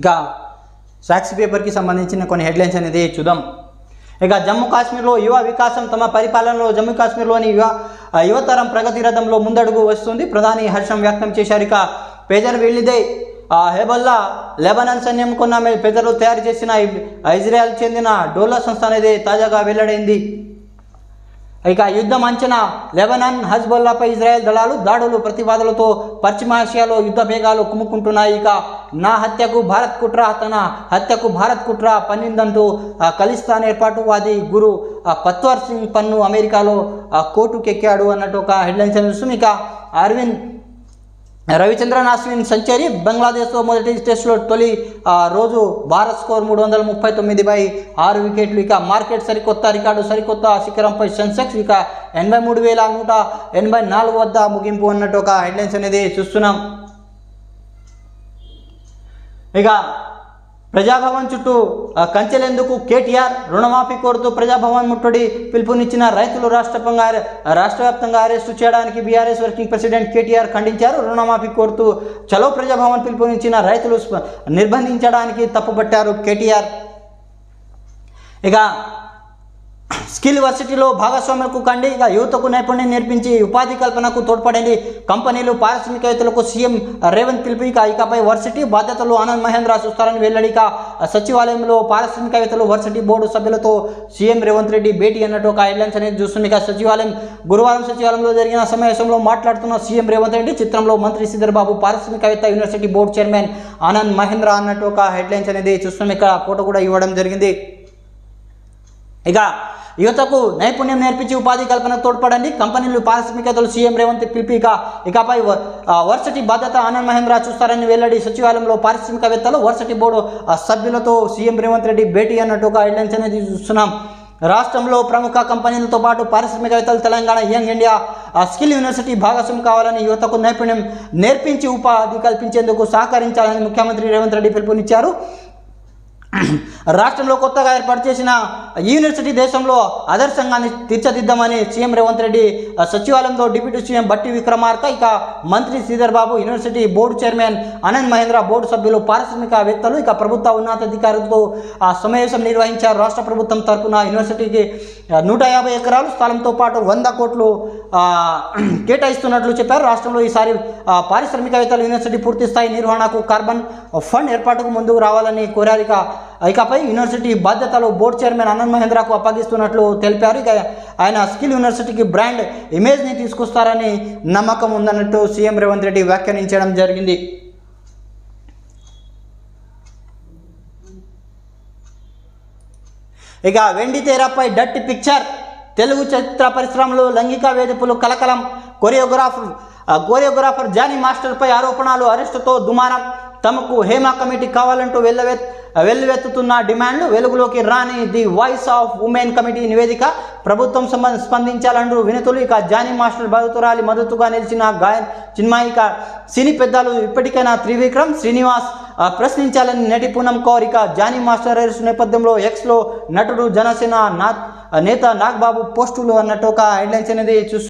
ఇక సాక్షి పేపర్కి సంబంధించిన కొన్ని హెడ్లైన్స్ అనేది చూద్దాం. ఇక జమ్మూ కాశ్మీర్లో యువ వికాసం తమ పరిపాలనలో జమ్మూ కాశ్మీర్లోని యువ యువతరం ప్రగతి రథంలో ముందడుగు వస్తుంది. ప్రధాని హర్షం వ్యక్తం చేశారు. ఇక పేజర్ వెళ్ళిదే హెబల్లా లెబనాన్ సైన్యం కొన్న పేదలు తయారు చేసిన ఇజ్రాయెల్ చెందిన డోలా సంస్థ అనేది తాజాగా వెల్లడైంది. ఇక యుద్ధం అంచనా లెబనాన్ హజ్బొల్లాపై ఇజ్రాయెల్ దళాలు దాడులు ప్రతివాదులతో పశ్చిమ ఆసియాలో యుద్ధ వేగాలు కుమ్ముకుంటున్నాయి. ఇక నా హత్యకు భారత్ కుట్ర తన హత్యకు భారత్ కుట్ర పన్నిందంటూ ఖలిస్తాన్ ఏర్పాటువాది గురు పత్వర్ సింగ్ పన్ను అమెరికాలో కోర్టుకెక్కాడు అన్నట్టు ఒక హెడ్లైన్స్ చూస్తుంది ఇక అరవింద్ రవిచంద్రన్ అశ్విన్ సెంచరీ బంగ్లాదేశ్తో మొదటి టెస్టులో తొలి రోజు భారత్ స్కోర్ మూడు వందల ముప్పై తొమ్మిది బై ఆరు వికెట్లు. ఇక మార్కెట్ సరికొత్త రికార్డు సరికొత్త శిఖరంపై సెన్సెక్స్. ఇక ఎనభై మూడు వేల నూట ఎనభై నాలుగు వద్ద ముగింపు అన్నట్టు ఒక హెడ్లైన్స్ అనేది చూస్తున్నాం. ఇక ప్రజాభవన్ చుట్టూ కంచెలేందుకు కేటీఆర్ రుణమాఫీ కోరుతూ ప్రజాభవన్ ముట్టడి పిలుపునిచ్చిన రైతులు రాష్ట్రపంగా రాష్ట్ర వ్యాప్తంగా అరెస్టు చేయడానికి బీఆర్ఎస్ వర్కింగ్ ప్రెసిడెంట్ కేటీఆర్ ఖండించారు. రుణమాఫీ కోరుతూ చలో ప్రజాభవన్ పిలుపునిచ్చిన రైతులు నిర్బంధించడానికి తప్పుపట్టారు కేటీఆర్. ఇక స్కిల్ వర్సిటీలో భాగస్వాములకు కండి ఇక యువతకు నైపుణ్యం నేర్పించి ఉపాధి కల్పనకు తోడ్పడండి. కంపెనీలు పారిశ్రామికవేత్తలకు సీఎం రేవంత్ పిలుపు ఇక ఇకపై వర్సిటీ బాధ్యతలు ఆనంద్ మహేంద్ర చూస్తారని వెళ్ళాడు ఇక సచివాలయంలో పారిశ్రామికవేత్తలు వర్సిటీ బోర్డు సభ్యులతో సీఎం రేవంత్ రెడ్డి భేటీ అన్నట్టు ఒక హెడ్లైన్స్ అనేది చూస్తుంది ఇక సచివాలయం గురువారం సచివాలయంలో జరిగిన సమావేశంలో మాట్లాడుతున్న సీఎం రేవంత్ రెడ్డి చిత్రంలో మంత్రి సిద్ధర్బాబు పారిశ్రామికవేత్త university board chairman Anand Mahindra అన్నట్టు ఒక హెడ్లైన్స్ అనేది చూస్తున్నాం. ఇక్కడ ఫోటో కూడా ఇవ్వడం జరిగింది. ఇక యువతకు నైపుణ్యం నేర్పించి ఉపాధి కల్పనకు తోడ్పడండి. కంపెనీలు పారిశ్రామికతలు సీఎం రేవంత్ పిలిపి ఇక ఇకపై వర్సటి ఆ, వర్సిటీ బాధ్యత ఆనంద్ మహేంద్ర చూస్తారని వెల్లడి సచివాలయంలో పారిశ్రామికవేత్తలు వర్సటి బోర్డు ఆ, సభ్యులతో సీఎం రేవంత్ రెడ్డి భేటీ అన్నట్టు ఒక హెడ్లైన్స్ అనేది చూస్తున్నాం. రాష్ట్రంలో ప్రముఖ కంపెనీలతో పాటు పారిశ్రామికవేత్తలు తెలంగాణ యంగ్ ఇండియా ఆ, స్కిల్ యూనివర్సిటీ భాగస్వామి కావాలని యువతకు నైపుణ్యం నేర్పించి ఉపాధి కల్పించేందుకు సహకరించాలని ముఖ్యమంత్రి రేవంత్ రెడ్డి పిలుపునిచ్చారు. రాష్ట్రంలో కొత్తగా ఏర్పాటు చేసిన యూనివర్సిటీ దేశంలో ఆదర్శంగాన్ని తీర్చిదిద్దామని సీఎం రేవంత్ రెడ్డి సచివాలయంలో డిప్యూటీ సీఎం బట్టి విక్రమార్క ఇక మంత్రి Sridhar Babu university board chairman Anand Mahindra board సభ్యులు పారిశ్రామికవేత్తలు ఇక ప్రభుత్వ ఉన్నతాధికారులతో ఆ సమావేశం నిర్వహించారు రాష్ట్ర ప్రభుత్వం తరఫున యూనివర్సిటీకి నూట యాభై ఎకరాలు స్థలంతో పాటు వంద కోట్లు కేటాయిస్తున్నట్లు చెప్పారు. రాష్ట్రంలో ఈసారి పారిశ్రామికవేత్తలు యూనివర్సిటీ పూర్తి స్థాయి నిర్వహణకు కార్బన్ ఫండ్ ఏర్పాటుకు ముందుకు రావాలని కోరారు. ఇక ఇకపై యూనివర్సిటీ బాధ్యతలు బోర్డు చైర్మన్ ఆనంద్ మహేంద్రకు అప్పగిస్తున్నట్లు తెలిపారు. ఇక ఆయన స్కిల్ యూనివర్సిటీకి బ్రాండ్ ఇమేజ్ని తీసుకొస్తారని నమ్మకం ఉందన్నట్టు సీఎం రేవంత్ రెడ్డి వ్యాఖ్యానించడం జరిగింది. ఇక వెండి తెరపై డట్ పిక్చర్ తెలుగు చిత్ర పరిశ్రమలో లైంగిక వేధింపులు కలకలం కొరియోగ్రాఫర్ కొరియోగ్రాఫర్ జానీ మాస్టర్పై ఆరోపణలు అరెస్టుతో దుమారం. తమకు హేమా కమిటీ కావాలంటూ వెళ్ళవే వెల్లువెత్తుతున్న డిమాండ్లు వెలుగులోకి రాని the voice of women committee నివేదిక ప్రభుత్వం సంబంధ స్పందించాలంటూ వినతులు ఇక జానీ మాస్టర్ బాధితురాలి మద్దతుగా నిలిచిన గాయన్ చిన్మాయిక ఇక సినీ పెద్దలు ఇప్పటికైనా త్రివిక్రమ్ శ్రీనివాస్ ప్రశ్నించాలని నటి పూనం కౌర్ ఇక జానీ మాస్టర్ నేపథ్యంలో ఎక్స్లో నటుడు జనసేన నా నేత నాగ్బాబు పోస్టులు అన్నట్టు ఒక హెడ్లైన్స్ అనేది చూస్తూ